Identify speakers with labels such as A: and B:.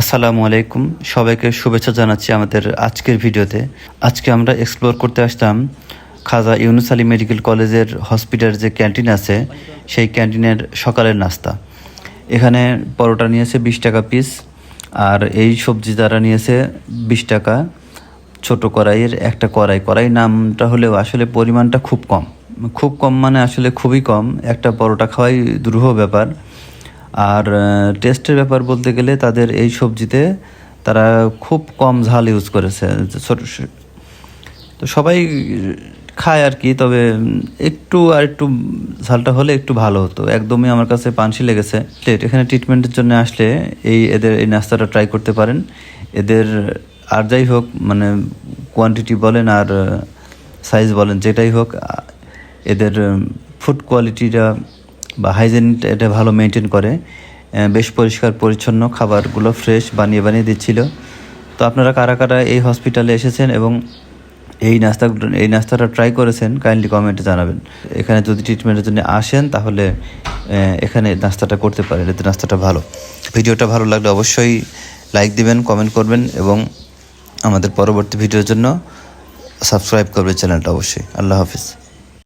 A: আসসালামু আলাইকুম। সবাইকে শুভেচ্ছা জানাচ্ছি আমাদের আজকের ভিডিওতে। আজকে আমরা এক্সপ্লোর করতে আসতাম খাজা ইউনুস আলী মেডিকেল কলেজের হসপিটালের যে ক্যান্টিন আছে, সেই ক্যান্টিনের সকালের নাস্তা। এখানে পরোটা নিয়েছে বিশ টাকা পিস আর এই সবজি দ্বারা নিয়েছে বিশ টাকা, ছোট কড়াইয়ের একটা কড়াই। কড়াই নামটা হলেও আসলে পরিমাণটা খুব কম। খুব কম মানে আসলে খুবই কম। একটা পরোটা খাওয়াই দুরূহ ব্যাপার। আর টেস্টের ব্যাপার বলতে গেলে তাদের এই সবজিতে তারা খুব কম ঝাল ইউজ করেছে। তো সবাই খায় আর কি, তবে একটু আর একটু ঝালটা হলে একটু ভালো হতো। একদমই আমার কাছে পানসি লেগেছে। এখানে ট্রিটমেন্টের জন্য আসলে এই এদের এই নাস্তাটা ট্রাই করতে পারেন। এদের আর যাই হোক মানে কোয়ান্টিটি বলেন আর সাইজ বলেন, যেটাই হোক এদের ফুড কোয়ালিটিটা বা হাইজেন এটা ভালো মেনটেন করে বেশ পরিষ্কার, পরিচ্ছন্ন খাবারগুলো ফ্রেশ বানিয়ে বানিয়ে দিচ্ছিল। তো আপনারা কারা কারা এই হসপিটালে এসেছেন এবং এই নাস্তা, এই নাস্তাটা ট্রাই করেছেন কাইন্ডলি কমেন্টে জানাবেন। এখানে যদি ট্রিটমেন্টের জন্য আসেন, তাহলে এখানে নাস্তাটা করতে পারেন, এতে নাস্তাটা ভালো। ভিডিওটা ভালো লাগলে অবশ্যই লাইক দিবেন কমেন্ট করবেন এবং আমাদের পরবর্তী ভিডিওর জন্য সাবস্ক্রাইব করবে চ্যানেলটা অবশ্যই। আল্লাহ হাফিজ।